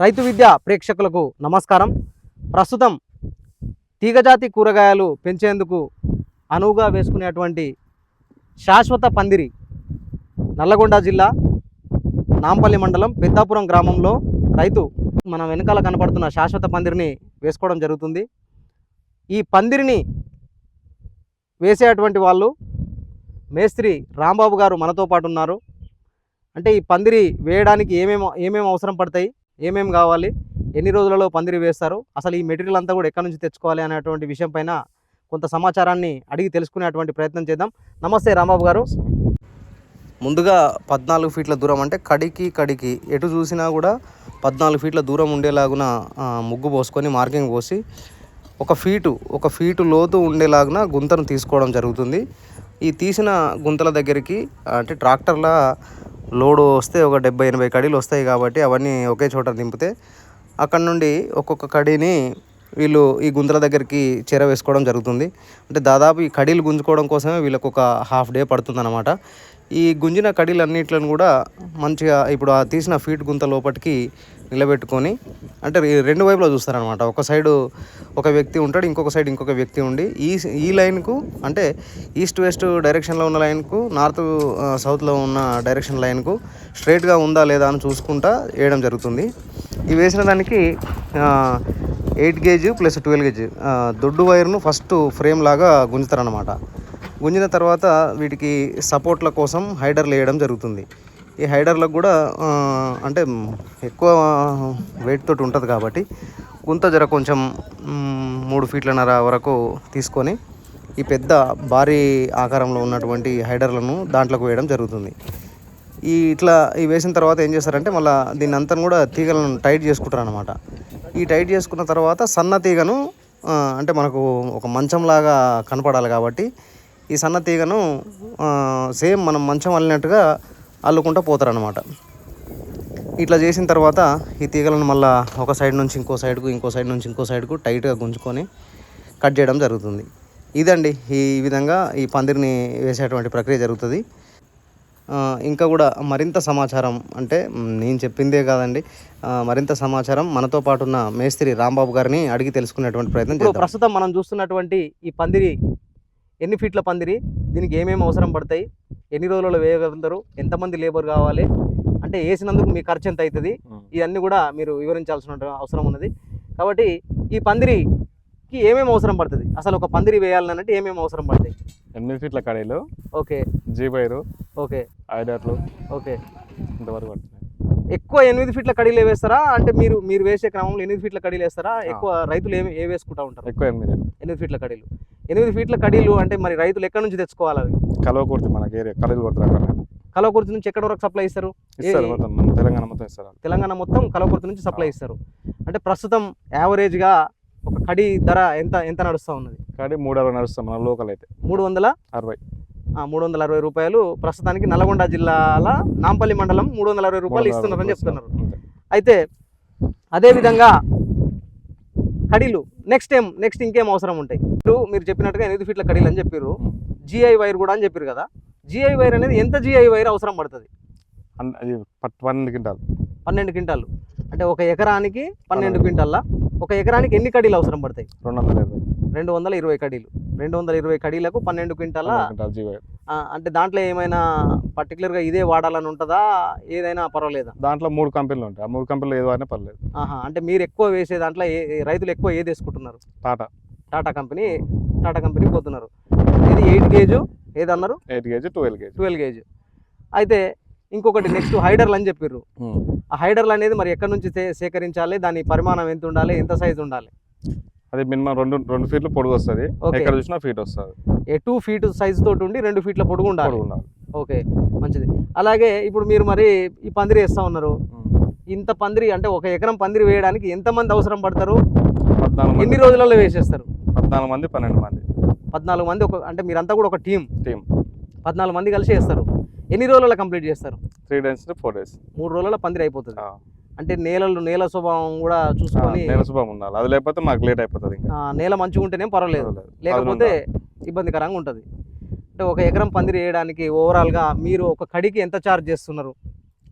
రైతు విద్య ప్రేక్షకులకు నమస్కారం. ప్రస్తుతం తీగజాతి కూరగాయలు పెంచేందుకు అనువుగా వేసుకునేటువంటి శాశ్వత పందిరి నల్లగొండ జిల్లా నాంపల్లి మండలం పెద్దాపురం గ్రామంలో రైతు మన వెనకాల కనపడుతున్న శాశ్వత పందిరిని వేసుకోవడం జరుగుతుంది. ఈ పందిరిని వేసేటువంటి వాళ్ళు మేస్త్రి రాంబాబు గారు మనతో పాటు ఉన్నారు. అంటే ఈ పందిరి వేయడానికి ఏమేమి ఏమేమి అవసరం పడతాయి? ఏమేమి కావాలి? ఎన్ని రోజులలో పందిరి వేస్తారు? అసలు ఈ మెటీరియల్ అంతా కూడా ఎక్కడి నుంచి తెచ్చుకోవాలి అనేటువంటి విషయం పైన కొంత సమాచారాన్ని అడిగి తెలుసుకునేటువంటి ప్రయత్నం చేద్దాం. నమస్తే రాంబాబు గారు. ముందుగా పద్నాలుగు ఫీట్ల దూరం అంటే కడికి కడికి ఎటు చూసినా కూడా పద్నాలుగు ఫీట్ల దూరం ఉండేలాగున ముగ్గు పోసుకొని మార్కింగ్ పోసి ఒక ఫీటు ఒక ఫీటు లోతు ఉండేలాగున గుంతను తీసుకోవడం జరుగుతుంది. ఈ తీసిన గుంతల దగ్గరికి అంటే ట్రాక్టర్ల లోడు వస్తే ఒక డెబ్బై ఎనభై కడీలు వస్తాయి కాబట్టి అవన్నీ ఒకే చోట దింపితే అక్కడ నుండి ఒక్కొక్క కడీని వీళ్ళు ఈ గుంతల దగ్గరికి చేర వేసుకోవడం జరుగుతుంది. అంటే దాదాపు ఈ కడీలు గుంజుకోవడం కోసమే వీళ్ళకు ఒక హాఫ్ డే పడుతుందన్నమాట. ఈ గుంజిన కడీలన్నిట్లను కూడా మంచిగా ఇప్పుడు ఆ తీసిన ఫీట్ గుంత లోపటికి నిలబెట్టుకొని అంటే రెండు వైపులా చూస్తారనమాట ఒక సైడు ఒక వ్యక్తి ఉంటాడు ఇంకొక సైడ్ ఇంకొక వ్యక్తి ఉండి ఈ ఈ లైన్కు అంటే ఈస్ట్ వెస్ట్ డైరెక్షన్లో ఉన్న లైన్కు నార్త్ సౌత్లో ఉన్న డైరెక్షన్ లైన్కు స్ట్రైట్గా ఉందా లేదా అని చూసుకుంటా వేయడం జరుగుతుంది. ఈ వేసిన దానికి eight gauge plus twelve gauge దొడ్డు వైర్ను ఫస్ట్ ఫ్రేమ్ లాగా గుంజుతారనమాట గుంజిన తర్వాత వీటికి సపోర్ట్ల కోసం హైడర్లు వేయడం జరుగుతుంది. ఈ హైడర్లకు కూడా అంటే ఎక్కువ వెయిట్ తోటి ఉంటుంది కాబట్టి గుంత జర కొంచెం మూడు ఫీట్లన్నర వరకు తీసుకొని ఈ పెద్ద భారీ ఆకారంలో ఉన్నటువంటి హైడర్లను దాంట్లోకి వేయడం జరుగుతుంది. ఈ ఇట్లా ఈ వేసిన తర్వాత ఏం చేస్తారంటే మళ్ళీ దీన్ని అంతా కూడా తీగలను టైట్ చేసుకుంటారు అనమాట ఈ టైట్ చేసుకున్న తర్వాత సన్న తీగను అంటే మనకు ఒక మంచంలాగా కనపడాలి కాబట్టి ఈ సన్న తీగను సేమ్ మనం మంచం అల్లినట్టుగా అల్లుకుంటూ పోతారనమాట ఇట్లా చేసిన తర్వాత ఈ తీగలను మళ్ళీ ఒక సైడ్ నుంచి ఇంకో సైడ్కు ఇంకో సైడ్ నుంచి ఇంకో సైడ్కు టైట్గా గుంజుకొని కట్ చేయడం జరుగుతుంది. ఇదండి ఈ విధంగా ఈ పందిరిని వేసేటువంటి ప్రక్రియ జరుగుతుంది. ఇంకా కూడా మరింత సమాచారం అంటే నేను చెప్పిందే కాదండి. మరింత సమాచారం మనతో పాటు ఉన్న మేస్త్రి రాంబాబు గారిని అడిగి తెలుసుకునేటువంటి ప్రయత్నం చేద్దాం. ప్రస్తుతం మనం చూస్తున్నటువంటి ఈ పందిరి ఎన్ని ఫీట్ల పందిరి దీనికి ఏమేమి అవసరం పడతాయి ఎన్ని రోజులలో వేయగలుగుతారు? ఎంతమంది లేబర్ కావాలి? అంటే వేసినందుకు మీ ఖర్చు ఎంత అవుతుంది? ఇవన్నీ కూడా మీరు వివరించాల్సిన అవసరం ఉన్నది. కాబట్టి ఈ పందిరికి ఏమేమి అవసరం పడుతుంది? అసలు ఒక పందిరి వేయాలనంటే ఏమేమి అవసరం పడతాయి? ఎనిమిది ఫీట్ల కడీలు? Okay. G wire okay. ఐడర్లు okay. ఇంతవరకు పడుతున్నాయి. ఎక్కువ ఎనిమిది ఫీట్ల కడీలు వేస్తారా? అంటే మీరు మీరు వేసే క్రమంలో ఎనిమిది ఫీట్ల కడీలు వేస్తారా? ఎక్కువ రైతులు ఏమి ఏ వేసుకుంటా ఉంటారు? ఎక్కువ ఎనిమిది. ఎనిమిది ఫీట్ల కడీలు. ఎనిమిది ఫీట్ల కడీలు అంటే మరి రైతులు ఎక్కడి నుంచి తెచ్చుకోవాలి అవి? కలవ కుర్తి మనకి ఏరియా కడీలు కొడుతారు అక్కడ. కలవకుర్తి నుంచి ఎక్కడ వరకు సప్లై ఇస్తారు? ఇస్తారు మొత్తం మన తెలంగాణ మొత్తం ఇస్తారు. తెలంగాణ మొత్తం కలవకుర్తి నుంచి సప్లై ఇస్తారు. అంటే ప్రస్తుతం యావరేజ్గా ఒక కడి ధర ఎంత ఎంత నడుస్తూ ఉన్నది? కడీ మూడు అరవై నడుస్తాం మన లోకల్ అయితే. మూడు వందల అరవై. ఆ, మూడు వందల అరవై రూపాయలు ప్రస్తుతానికి నల్గొండ జిల్లాల నాంపల్లి మండలం మూడు వందల అరవై రూపాయలు ఇస్తున్నారని చెప్తున్నారు. అయితే అదే విధంగా కడీలు. నెక్స్ట్ టైం నెక్స్ట్ ఇంకేం అవసరం ఉంటాయి. ఇప్పుడు మీరు చెప్పినట్టుగా ఎనిమిది ఫీట్ల కడీలు అని చెప్పారు. జిఐ వైర్ కూడా అని చెప్పారు కదా. జిఐ వైర్ అనేది ఎంత జిఐ వైర్ అవసరం పడుతుంది? పన్నెండు క్వింటాలు. పన్నెండు క్వింటాలు. అంటే ఒక ఎకరానికి పన్నెండు క్వింటాల్ల ఒక ఎకరానికి ఎన్ని కడీలు అవసరం పడతాయి? రెండు వందల ఇరవై. రెండు వందల ఇరవై కడీలు. రెండు వందల ఇరవై కడీలకు పన్నెండు క్వింటాల? అంటే దాంట్లో ఏమైనా పర్టికులర్గా ఇదే వాడాలని ఉంటుందా? ఏదైనా పర్వాలేదా? దాంట్లో మూడు కంపెనీలు ఉంటాయి. ఆ మూడు కంపెనీలు ఏదో అయినా పర్లేదు. ఆహా అంటే మీరు ఎక్కువ వేసే దాంట్లో రైతులు ఎక్కువ ఏది వేసుకుంటున్నారు? టాటా. టాటా కంపెనీ టాటా కంపెనీ పోతున్నారు. ఇది eight gauge ఏదన్నారు eight KG twelve KG. Twelve gauge అయితే ఇంకొకటి నెక్స్ట్ హైడర్లు అని చెప్పారు ఆ హైడర్లు అనేది మరి ఎక్కడి నుంచి సేకరించాలి? దాని పరిమాణం ఎంత ఉండాలి? ఎంత సైజు ఉండాలి? అది మినిమం రెండు రెండు ఫీట్లు పొడుగు వస్తుంది. ఎక్కడ చూసినా ఫీట్ వస్తుంది. ఏ టూ ఫీట్ సైజు తోటి ఉండి రెండు ఫీట్ల పొడుగు ఉండాలి. ఓకే మంచిది. అలాగే ఇప్పుడు మీరు మరి ఈ పందిరి వేస్తా ఉన్నారు. ఇంత పందిరి అంటే ఒక ఎకరం పందిరి వేయడానికి ఎంతమంది అవసరం పడతారు? పద్నాలుగు ఎన్ని రోజులలో వేసేస్తారు? పద్నాలుగు మంది పన్నెండు మంది. పద్నాలుగు మంది ఒక అంటే మీరంతా కూడా ఒక టీం టీం పద్నాలుగు మంది కలిసి చేస్తారు ఎన్ని రోజులలో కంప్లీట్ చేస్తారు? Three days four days. మూడు రోజులలో పందిరి అయిపోతుంది. అంటే నేలలు నేల స్వభావం కూడా చూసుకొని నేల శుభం ఉండాలి. అది లేకపోతే మాకు లేట్ అయిపోతుంది నేల మంచిగా ఉంటేనే పర్వాలేదు. లేకపోతే ఇబ్బందికరంగా ఉంటుంది. అంటే ఒక ఎకరం పందిరి వేయడానికి ఓవరాల్గా మీరు ఒక కడికి ఎంత ఛార్జ్ చేస్తున్నారు?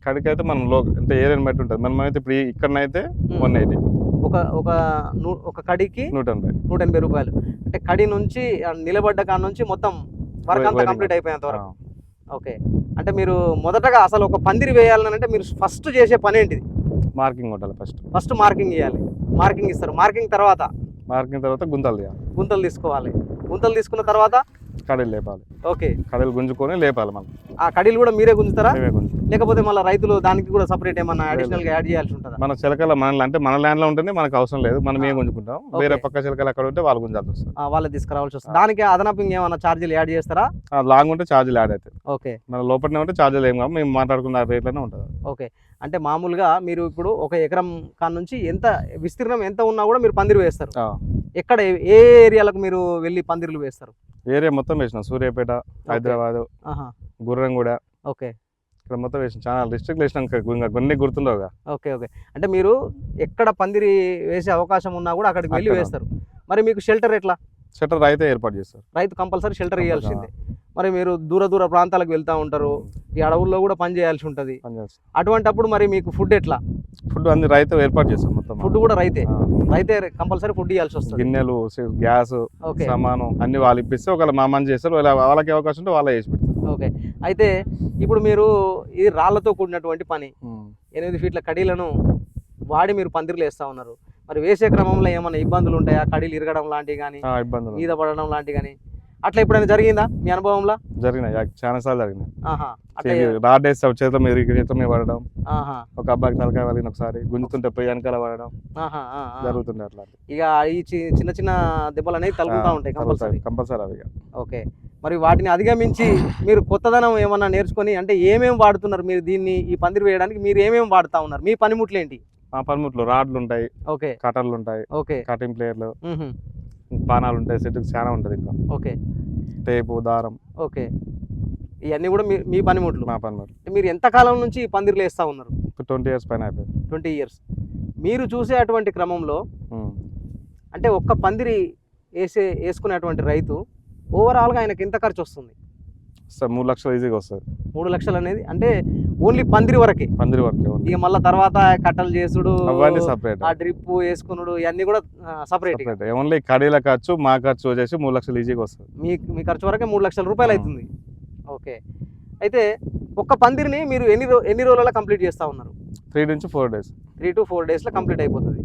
కడికి అయితే మనం లో అంటే ఏరియాని బట్టి ఉంటుంది. మనం అయితే ఇప్పుడు ఇక్కడనైతే వన్ ఎయిటీ ఒక ఒక ఒక కడికి నూట ఎనభై. నూట ఎనభై రూపాయలు. అంటే కడి నుంచి నిలబడ్డ కాడ నుంచి మొత్తం వర్క్ అంతా. కంప్లీట్ అయిపోయేంత వరకు. ఓకే. అంటే మీరు మొదటగా అసలు ఒక పందిరి వేయాలని అంటే మీరు ఫస్ట్ చేసే పని ఏంటిది? మార్కింగ్ ఉండాలి ఫస్ట్. ఫస్ట్ మార్కింగ్ చేయాలి. మార్కింగ్ ఇస్తారు. మార్కింగ్ తర్వాత మార్కింగ్ తర్వాత గుంతలు తీయాలి. గుంతలు తీసుకోవాలి. గుంతలు తీసుకున్న తర్వాత కడీలు లేపాలి. ఓకే. కడీలు గుంజుకొని లేపాలి మనం ఆ కడీలు కూడా మీరే గుంజుతారా? మేమే గుంజు లేకపోతే మళ్ళీ రైతులు దానికి కూడా సపరేట్ ఏమన్నా అడిషనల్గా యాడ్ చేయాల్సి ఉంటుందా? మన చిలకల మన అంటే మన ల్యాండ్లో ఉంటేనే మనకు అవసరం లేదు. మనం ఏం గుంజుకుంటాం వేరే. పక్క చిలకలు అక్కడ ఉంటే వాళ్ళు గుంజాల్సి వస్తుంది. వాళ్ళే తీసుకురావాల్సి వస్తుంది. దానికి అదనపు ఇంకేమన్నా ఛార్జీలు యాడ్ చేస్తారా? లాంగ్ ఉంటే ఛార్జీలు యాడ్ అవుతాయి. ఓకే. మన లోపలనే ఉంటే ఛార్జీలు ఏం కాదు మేము మాట్లాడుకున్న రేట్లోనే ఉంటుంది. ఓకే. అంటే మామూలుగా మీరు ఇప్పుడు ఒక ఎకరం కాడ నుంచి ఎంత విస్తీర్ణం ఎంత ఉన్నా కూడా మీరు పందిరి వేస్తారు. ఎక్కడ ఏ- ఏ ఏరియాలకు మీరు వెళ్ళి పందిర్లు వేస్తారు? ఏరియా మొత్తం వేసినాం. సూర్యాపేట హైదరాబాద్ ఆహా. గుర్రంగూడ. ఓకే. ఇక్కడ మొత్తం వేసినాం చాలా డిస్ట్రిక్ట్ వేసినాం. ఇంకా కొన్ని గుర్తుండవుగా. Okay okay. అంటే మీరు ఎక్కడ పందిరి వేసే అవకాశం ఉన్నా కూడా అక్కడికి వెళ్ళి. వేస్తారు. మరి మీకు షెల్టర్ ఎట్లా? షట్టర్ అయితే ఏర్పాటు చేస్తారు. రైతు కంపల్సరీ షెల్టర్. ఇవ్వాల్సిందే మరి మీరు దూర దూర ప్రాంతాలకు వెళ్తూ ఉంటారు. ఈ అడవుల్లో కూడా పని చేయాల్సి ఉంటుంది. అటువంటప్పుడు మరి మీకు ఫుడ్ ఎట్లా? ఫుడ్ అన్ని రైతు ఏర్పాటు చేస్తాం మొత్తం. ఫుడ్ కూడా రైతే? రైతే కంపల్సరీ ఫుడ్ ఇవ్వాల్సి వస్తుంది. గిన్నెలు గ్యాస్ సామాను అన్ని వాళ్ళు ఇప్పిస్తే ఒకవేళ మా మంది చేస్తారు. వాళ్ళ- వాళ్ళకి అవకాశం ఉంటే వాళ్ళే చేసి పెడతారు. ఓకే. అయితే ఇప్పుడు మీరు ఈ రాళ్ళతో కూడినటువంటి పని. ఎనిమిది ఫీట్ల కడీలను వాడి మీరు పందిర్లు వేస్తా ఉన్నారు. మరి వేసే క్రమంలో ఏమైనా ఇబ్బందులు ఉంటాయా? కడీలు ఇరగడం లాంటివి కానీ ఇబ్బందులు. మీద పడడం లాంటివి కానీ అట్లా ఎప్పుడైనా జరిగిందా మీ అనుభవంలో? జరిగినాయి. చాలా సార్లు జరిగినాయి. రాడ్ వేస్తే చేతిలో మీద చేతిలో మీద పడడం. ఆహా. ఒక అబ్బాయికి తలకాయ వలిగిన ఒకసారి. గుంజుతుంటే పోయి వెనకాల పడడం. జరుగుతుండే అట్లా ఇక ఈ చిన్న చిన్న దెబ్బలు అనేవి తగులుతూ ఉంటాయి కంపల్సరీ. కంపల్సరీ అవి. ఓకే. మరి వాటిని అధిగమించి మీరు కొత్తదనం ఏమన్నా నేర్చుకొని అంటే ఏమేమి వాడుతున్నారు మీరు దీన్ని ఈ పందిరి వేయడానికి? మీరు ఏమేమి వాడుతా ఉన్నారు? మీ పనిముట్లు ఏంటి మా పనిముట్లు రాడ్లు ఉంటాయి ఓకే. కటర్లు ఉంటాయి ఓకే. కటింగ్ ప్లేయర్లు. పానాలు ఉంటాయి సెట్కి చాలా ఉంటుంది ఇంకా. ఓకే. టేపు దారం. ఓకే. ఇవన్నీ కూడా మీ మీ పనిముట్లు? మా పనిముట్లు. మీరు ఎంత కాలం నుంచి ఈ పందిర్లు వేస్తూ ఉన్నారు? ట్వంటీ ఇయర్స్ పైన అయిపోయింది. Twenty years. మీరు చూసే అటువంటి క్రమంలో. అంటే ఒక్క పందిరి వేసే వేసుకునేటువంటి రైతు ఓవరాల్గా ఆయనకి ఎంత ఖర్చు వస్తుంది? వస్తుంది మూడు లక్షలు ఈజీగా వస్తుంది. మూడు లక్షలు అనేది అంటే ఓన్లీ పందిరి వరకే. పందిరి వర్క్ ఇక మళ్ళీ తర్వాత కట్టలు చేసుడు అవన్నీ సపరేట్ ఆ డ్రిప్ వేసుకున్నాడు ఇవన్నీ కూడా సపరేట్ ఓన్లీ కడీల ఖర్చు మా ఖర్చు వచ్చేసి మూడు లక్షలు ఈజీగా వస్తుంది. మీ మీ ఖర్చు వరకే మూడు లక్షల రూపాయలు. అవుతుంది. ఓకే. అయితే ఒక్క పందిరిని మీరు ఎన్ని ఎన్ని రోజులలో కంప్లీట్ చేస్తూ ఉన్నారు? త్రీ నుంచి four days. Three to four డేస్లో కంప్లీట్ అయిపోతుంది.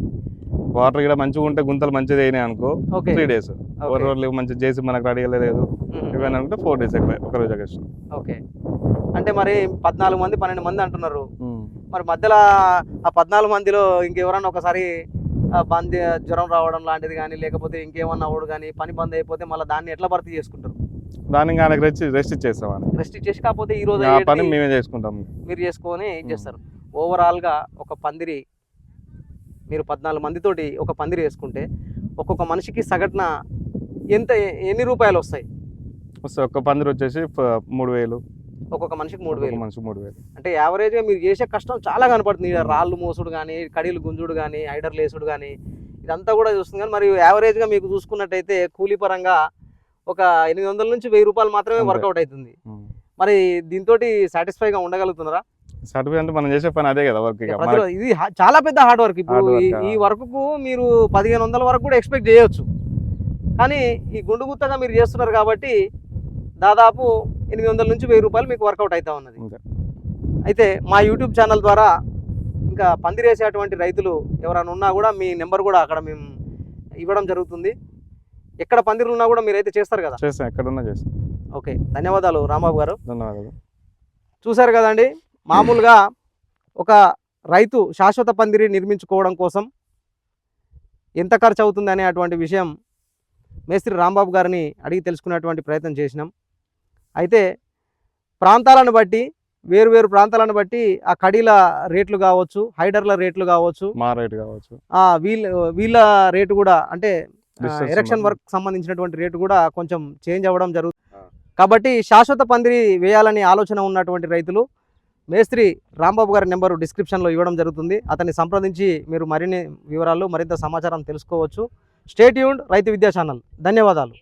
వాటర్ కూడా మంచిగా ఉంటే గుంతలు మంచిగా అయినాయి అనుకో త్రీ డేస్. ఫోర్ రోజులు మంచిగా చేసి మనకు రెడీ లేదు. మ్మ్. ఇవన్నీ అనుకుంటే ఫోర్ డేస్ ఒక రోజు ఎక్స్ట్రా ఓకే. అంటే మరి పద్నాలుగు మంది పన్నెండు మంది అంటున్నారు. మరి మధ్యలో ఆ పద్నాలుగు మందిలో ఇంకెవరన్నా ఒకసారి బంద్ జ్వరం రావడం లాంటిది కానీ లేకపోతే ఇంకేమన్నా అవ్వడు కానీ పని బంద్ అయిపోతే మళ్ళీ దాన్ని ఎట్లా భర్తీ చేసుకుంటారు? దానికి ఇంకా ఆయనకు రెస్ట్ రెస్ట్ ఇచ్చేస్తాం రెస్ట్ ఇచ్చేసి కాకపోతే ఈ రోజు పని మేమే చేసుకుంటాం. మీరు చేసుకొని. చేస్తారు? ఓవరాల్గా ఒక పందిరి మీరు పద్నాలుగు మందితోటి ఒక పందిరి వేసుకుంటే ఒక్కొక్క మనిషికి సగటున ఎంత ఎన్ని రూపాయలు వస్తాయి? వస్తే ఒక్క పందిరి వచ్చేసి మూడు వేలు. ఒక్కొక్క మనిషికి మూడు వేలు. మనిషి మూడు వేలు. అంటే యావరేజ్గా మీరు చేసే కష్టం చాలా కనపడుతుంది. రాళ్ళు మోసుడు కానీ కడీలు గుంజుడు కానీ ఐడర్లు వేసుడు కానీ ఇదంతా కూడా చూస్తుంది. కానీ మరి యావరేజ్గా మీకు చూసుకున్నట్టయితే కూలీ పరంగా ఒక ఎనిమిది వందల నుంచి వెయ్యి రూపాయలు మాత్రమే. వర్కౌట్ అవుతుంది. మరి దీంతో సాటిస్ఫైగా ఉండగలుగుతున్నారా? సర్టిఫికేట్ అంటే మనం చేసే పని అదే కదా వర్క్ ఇది చాలా పెద్ద హార్డ్ వర్క్. ఇప్పుడు ఈ- వర్క్కు మీరు పదిహేను వందల వరకు కూడా ఎక్స్పెక్ట్ చేయొచ్చు. కానీ ఈ గుండు గుత్తగా మీరు చేస్తున్నారు కాబట్టి దాదాపు ఎనిమిది వందల నుంచి వెయ్యి రూపాయలు మీకు వర్కౌట్ అవుతా ఉన్నది. అయితే మా యూట్యూబ్ ఛానల్ ద్వారా ఇంకా పందిరేసేటువంటి రైతులు ఎవరైనా ఉన్నా కూడా మీ నెంబర్ కూడా అక్కడ మేము ఇవ్వడం జరుగుతుంది. ఎక్కడ పందిరులు ఉన్నా కూడా మీరైతే చేస్తారు కదా? చేస్తాం ఎక్కడున్నా చేస్తాం. ఓకే ధన్యవాదాలు రాంబాబు గారు. ధన్యవాదాలు. చూశారు కదండి? మామూలుగా ఒక రైతు శాశ్వత పందిరి నిర్మించుకోవడం కోసం ఎంత ఖర్చు అవుతుంది అనే అటువంటి విషయం మేస్త్రి రాంబాబు గారిని అడిగి తెలుసుకునేటువంటి ప్రయత్నం చేసినాం అయితే ప్రాంతాలను బట్టి వేరు వేరు ప్రాంతాలను బట్టి ఆ కడీల రేట్లు కావచ్చు హైడర్ల రేట్లు కావచ్చు మా రేట్ కావచ్చు ఆ వీళ్ళ వీళ్ళ రేటు కూడా అంటే బట్టి. వర్క్ సంబంధించినటువంటి రేటు కూడా కొంచెం చేంజ్ అవ్వడం జరుగుతుంది. కాబట్టి శాశ్వత పందిరి వేయాలని ఆలోచన ఉన్నటువంటి రైతులు మేస్త్రి రాంబాబు గారి నెంబరు డిస్క్రిప్షన్లో ఇవ్వడం జరుగుతుంది. అతన్ని సంప్రదించి మీరు మరిన్ని వివరాలు మరింత సమాచారం తెలుసుకోవచ్చు. స్టేట్ యూన్ రైతు విద్యా ఛానల్. ధన్యవాదాలు.